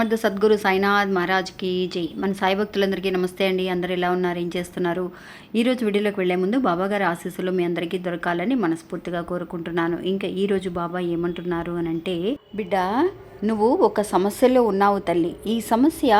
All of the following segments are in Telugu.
సమర్థ సద్గురు సాయినాథ్ మహారాజ్కి జై. మన సాయి భక్తులందరికీ నమస్తే అండి. అందరు ఎలా ఉన్నారు? ఏం చేస్తున్నారు? ఈరోజు వీడియోలోకి వెళ్ళే ముందు బాబాగారి ఆశీస్సులు మీ అందరికీ దొరకాలని మనస్ఫూర్తిగా కోరుకుంటున్నాను. ఇంకా ఈరోజు బాబా ఏమంటున్నారు అని అంటే బిడ్డ నువ్వు ఒక సమస్యలో ఉన్నావు తల్లి. ఈ సమస్య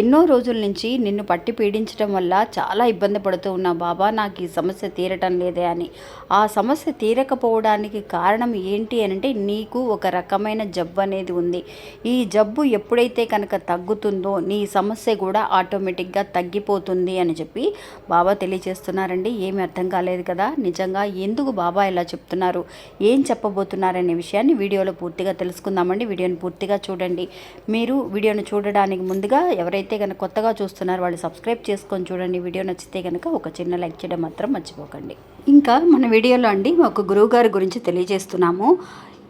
ఎన్నో రోజుల నుంచి నిన్ను పట్టి పీడించడం వల్ల చాలా ఇబ్బంది పడుతూ ఉన్నావు బాబా నాకు ఈ సమస్య తీరటం లేదే అని. ఆ సమస్య తీరకపోవడానికి కారణం ఏంటి అని అంటే నీకు ఒక రకమైన జబ్బు అనేది ఉంది. ఈ జబ్బు ఎప్పుడైతే కనుక తగ్గుతుందో నీ సమస్య కూడా ఆటోమేటిక్గా తగ్గిపోతుంది అని చెప్పి బాబా తెలియజేస్తున్నారండి. ఏమీ అర్థం కాలేదు కదా. నిజంగా ఎందుకు బాబా ఇలా చెప్తున్నారు? ఏం చెప్పబోతున్నారనే విషయాన్ని వీడియోలో పూర్తిగా తెలుసుకుందామండి. వీడియోని పూర్తి పూర్తిగా చూడండి. మీరు వీడియోను చూడడానికి ముందుగా ఎవరైతే కనుక కొత్తగా చూస్తున్నారో వాళ్ళు సబ్స్క్రైబ్ చేసుకొని చూడండి. వీడియో నచ్చితే కనుక ఒక చిన్న లైక్ చేయడం మాత్రం మర్చిపోకండి. ఇంకా మన వీడియోలో అండి ఒక గురువు గారి గురించి తెలియజేస్తున్నాము.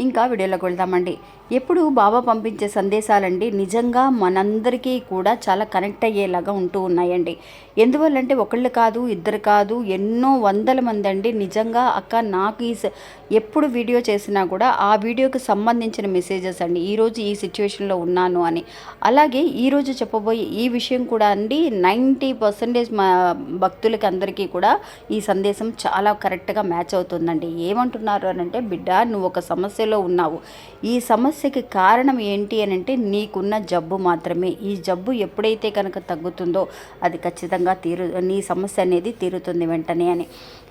ఇంకా వీడియోలోకి వెళ్దామండి. ఎప్పుడు బాబా పంపించే సందేశాలండి నిజంగా మనందరికీ కూడా చాలా కనెక్ట్ అయ్యేలాగా ఉంటూ ఉన్నాయండి. ఎందువల్లంటే ఒకళ్ళు కాదు ఇద్దరు కాదు ఎన్నో వందల మంది అండి. నిజంగా అక్క నాకు ఈ స- ఎప్పుడు వీడియో చేసినా కూడా ఆ వీడియోకి సంబంధించిన మెసేజెస్ అండి ఈరోజు ఈ సిచ్యువేషన్లో ఉన్నాను అని. అలాగే ఈరోజు చెప్పబోయే ఈ విషయం కూడా అండి నైంటీ పర్సెంటేజ్ మా భక్తులకి అందరికీ కూడా ఈ సందేశం చాలా కరెక్ట్గా మ్యాచ్ అవుతుందండి. ఏమంటున్నారు అని అంటే బిడ్డ నువ్వు ఒక సమస్యలో ఉన్నావు. ఈ సమస్యకి కారణం ఏంటి అని అంటే నీకున్న జబ్బు మాత్రమే. ఈ జబ్బు ఎప్పుడైతే కనుక తగ్గుతుందో అది ఖచ్చితంగా తీరు నీ సమస్య అనేది తీరుతుంది వెంటనే అని.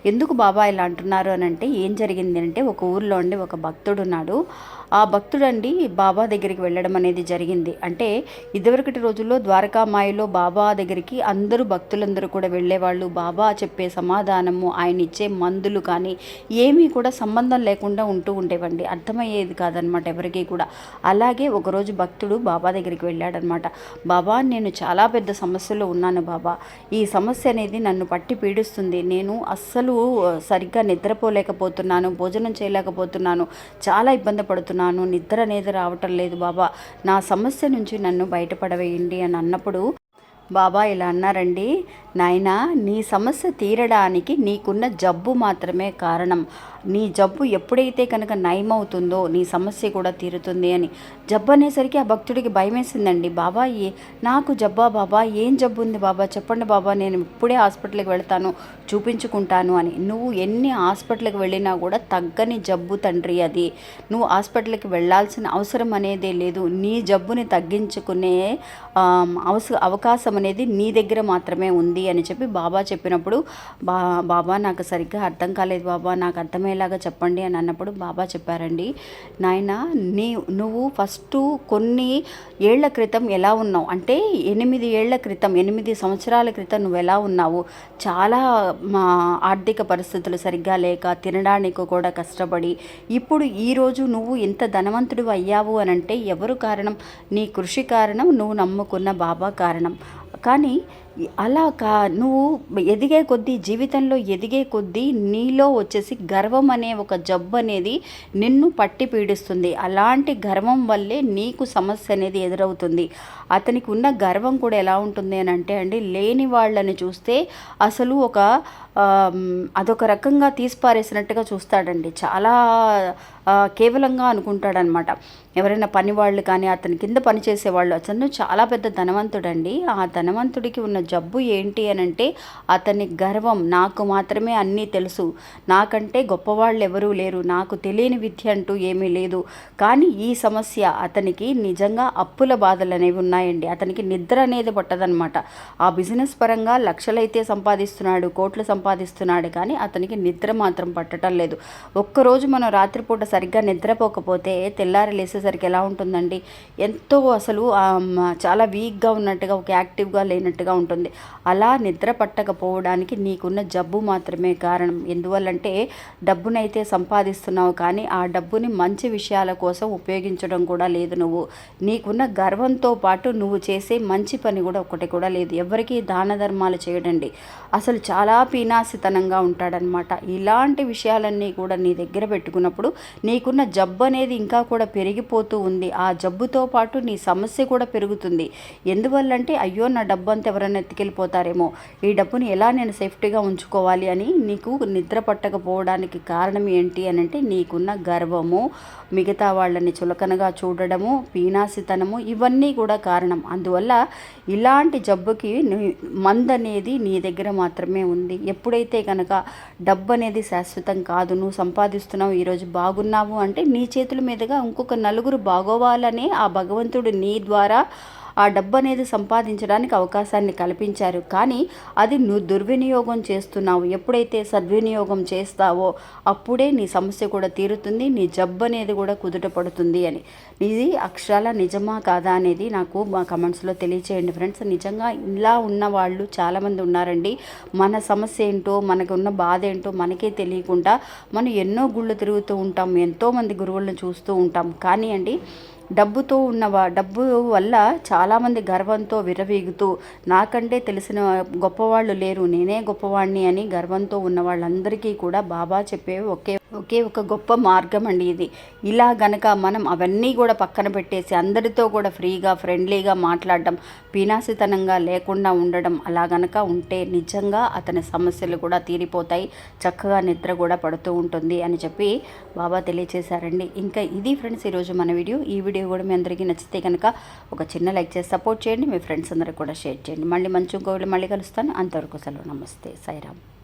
ఎందుకు బాబా ఇలా అంటున్నారు అని అంటే ఏం జరిగింది అంటే ఒక ఊర్లో అండి ఒక భక్తుడు ఉన్నాడు. ఆ భక్తుడు అండి బాబా దగ్గరికి వెళ్ళడం అనేది జరిగింది. అంటే ఇదివరకటి రోజుల్లో ద్వారకామాయిలో బాబా దగ్గరికి అందరూ భక్తులందరూ కూడా వెళ్ళేవాళ్ళు. బాబా చెప్పే సమాధానము ఆయన ఇచ్చే మందులు కానీ ఏమీ కూడా సంబంధం లేకుండా ఉంటూ ఉండేవండి. అర్థమయ్యేది కాదనమాట ఎవరికీ కూడా. అలాగే ఒకరోజు భక్తుడు బాబా దగ్గరికి వెళ్ళాడనమాట. బాబా నేను చాలా పెద్ద సమస్యలో ఉన్నాను బాబా. ఈ సమస్య అనేది నన్ను పట్టి పీడిస్తుంది. నేను అస్సలు సరిగ్గా నిద్రపోలేకపోతున్నాను భోజనం చేయలేకపోతున్నాను చాలా ఇబ్బంది పడుతున్నాను నిద్ర అనేది రావటం లేదు బాబా. నా సమస్య నుంచి నన్ను బయటపడవేయండి అని అన్నప్పుడు బాబా ఇలా అన్నారండి. నాయనా నీ సమస్య తీరడానికి నీకున్న జబ్బు మాత్రమే కారణం. నీ జబ్బు ఎప్పుడైతే కనుక నయమవుతుందో నీ సమస్య కూడా తీరుతుంది అని. జబ్బు అనేసరికి ఆ భక్తుడికి భయం వేసిందండి బాబా ఏ నాకు జబ్బా బాబా ఏం జబ్బు ఉంది బాబా? చెప్పండి బాబా నేను ఇప్పుడే హాస్పిటల్కి వెళ్తాను చూపించుకుంటాను అని. నువ్వు ఎన్ని హాస్పిటల్కి వెళ్ళినా కూడా తగ్గని జబ్బు తండ్రి అది. నువ్వు హాస్పిటల్కి వెళ్ళాల్సిన అవసరం అనేదే లేదు. నీ జబ్బుని తగ్గించుకునే అవస అవకాశం అనేది నీ దగ్గర మాత్రమే ఉంది అని చెప్పి బాబా చెప్పినప్పుడు బా బాబా నాకు సరిగ్గా అర్థం కాలేదు బాబా నాకు అర్థమయ్యేలాగా చెప్పండి అని అన్నప్పుడు బాబా చెప్పారండి. నాయన నీ నువ్వు ఫస్ట్ కొన్ని ఏళ్ళ క్రితం ఎలా ఉన్నావు? అంటే ఎనిమిది ఏళ్ళ క్రితం ఎనిమిది సంవత్సరాల క్రితం నువ్వు ఎలా ఉన్నావు? చాలా మా ఆర్థిక పరిస్థితులు సరిగ్గా లేక తినడానికి కూడా కష్టపడి ఇప్పుడు ఈరోజు నువ్వు ఇంత ధనవంతుడు అయ్యావు అని అంటే ఎవరు కారణం? నీ కృషి కారణం నువ్వు నమ్ముకున్న బాబా కారణం. కానీ అలా కా నువ్వు ఎదిగే కొద్దీ జీవితంలో ఎదిగే కొద్దీ నీలో వచ్చేసి గర్వం అనే ఒక జబ్బు అనేది నిన్ను పట్టి పీడిస్తుంది. అలాంటి గర్వం వల్లే నీకు సమస్య అనేది ఎదురవుతుంది. అతనికి ఉన్న గర్వం కూడా ఎలా ఉంటుంది అని అంటే అండి లేని వాళ్ళని చూస్తే అసలు ఒక అదొక రకంగా తీసిపారేసినట్టుగా చూస్తాడండి. చాలా కేవలంగా అనుకుంటాడనమాట. ఎవరైనా పని వాళ్ళు కానీ అతని కింద పనిచేసే వాళ్ళు అతను చాలా పెద్ద ధనవంతుడండి. ఆ ధనవంతుడికి ఉన్న జబ్బు ఏంటి అని అంటే అతని గర్వం నాకు మాత్రమే అన్నీ తెలుసు. నాకంటే గొప్పవాళ్ళు ఎవరూ లేరు. నాకు తెలియని విద్య అంటూ ఏమీ లేదు. కానీ ఈ సమస్య అతనికి నిజంగా అప్పుల బాధలు అనేవి ఉన్నాయండి. అతనికి నిద్ర అనేది పట్టదనమాట ఆ బిజినెస్ పరంగా లక్షలైతే సంపాదిస్తున్నాడు కోట్లు సంపాదిస్తున్నాడు కానీ అతనికి నిద్ర మాత్రం పట్టడం లేదు. ఒక్కరోజు మనం రాత్రిపూట సరిగ్గా నిద్రపోకపోతే తెల్లారి లేసేసరికి ఎలా ఉంటుందండి? ఎంతో అసలు చాలా వీక్గా ఉన్నట్టుగా ఒక యాక్టివ్గా లేనట్టుగా ఉంటుంది. ఉంటుంది. అలా నిద్ర పట్టకపోవడానికి నీకున్న జబ్బు మాత్రమే కారణం. ఎందువల్లంటే డబ్బునైతే సంపాదిస్తున్నావు కానీ ఆ డబ్బుని మంచి విషయాల కోసం ఉపయోగించడం కూడా లేదు నువ్వు. నీకున్న గర్వంతో పాటు నువ్వు చేసే మంచి పని కూడా ఒకటి కూడా లేదు. ఎవరికి దాన ధర్మాలు చేయడండి. అసలు చాలా పీనాసితనంగా ఉంటాడనమాట ఇలాంటి విషయాలన్నీ కూడా నీ దగ్గర పెట్టుకున్నప్పుడు నీకున్న జబ్బు అనేది ఇంకా కూడా పెరిగిపోతూ ఉంది. ఆ జబ్బుతో పాటు నీ సమస్య కూడా పెరుగుతుంది. ఎందువల్లంటే అయ్యో నా డబ్బు అంతా ఎవరైనా ఎత్తుకెళ్ళిపోతారేమో ఈ డబ్బుని ఎలా నేను సేఫ్టీగా ఉంచుకోవాలి అని నీకు నిద్ర పట్టకపోవడానికి కారణం ఏంటి అని అంటే నీకున్న గర్వము మిగతా వాళ్ళని చులకనగా చూడడము పీనాసితనము ఇవన్నీ కూడా కారణం. అందువల్ల ఇలాంటి జబ్బుకి మంద మందు అనేది నీ దగ్గర మాత్రమే ఉంది. ఎప్పుడైతే కనుక డబ్బు అనేది శాశ్వతం కాదు నువ్వు సంపాదిస్తున్నావు ఈరోజు బాగున్నావు అంటే నీ చేతుల మీదుగా ఇంకొక నలుగురు బాగోవాలని ఆ భగవంతుడు నీ ద్వారా ఆ డబ్బు అనేది సంపాదించడానికి అవకాశాన్ని కల్పించారు. కానీ అది నువ్వు దుర్వినియోగం చేస్తున్నావు. ఎప్పుడైతే సద్వినియోగం చేస్తావో అప్పుడే నీ సమస్య కూడా తీరుతుంది నీ జబ్బు అనేది కూడా కుదుట పడుతుంది అని. ఇది అక్షరాల నిజమా కాదా అనేది నాకు మా కమెంట్స్లో తెలియచేయండి ఫ్రెండ్స్. నిజంగా ఇలా ఉన్న వాళ్ళు చాలామంది ఉన్నారండి. మన సమస్య ఏంటో మనకు ఉన్న బాధ ఏంటో మనకే తెలియకుండా మనం ఎన్నో గుళ్ళు తిరుగుతూ ఉంటాం ఎంతోమంది గురువులను చూస్తూ ఉంటాం. కానీ అండి డబ్బుతో ఉన్నవా డబ్బు వల్ల చాలామంది గర్వంతో విరవీగుతూ నాకంటే తెలిసిన గొప్పవాళ్ళు లేరు నేనే గొప్పవాడిని అని గర్వంతో ఉన్న వాళ్ళందరికీ కూడా బాబా చెప్పే ఒకే ఒకే ఒక గొప్ప మార్గం అండి ఇది. ఇలా గనక మనం అవన్నీ కూడా పక్కన పెట్టేసి అందరితో కూడా ఫ్రీగా ఫ్రెండ్లీగా మాట్లాడడం పీనాసితనంగా లేకుండా ఉండడం అలా గనక ఉంటే నిజంగా అతని సమస్యలు కూడా తీరిపోతాయి. చక్కగా నిద్ర కూడా పడుతూ ఉంటుంది అని చెప్పి బాబా తెలియచేశారండి. ఇంకా ఇది ఫ్రెండ్స్ ఈరోజు మన వీడియో. ఈ వీడియో కూడా మీ అందరికీ నచ్చితే కనుక ఒక చిన్న లైక్ చేసి సపోర్ట్ చేయండి. మీ ఫ్రెండ్స్ అందరికి కూడా షేర్ చేయండి. మళ్ళీ మంచి ఇంకో మళ్ళీ కలుస్తాను. అంతవరకు సెలవు. నమస్తే. సాయిరామ్.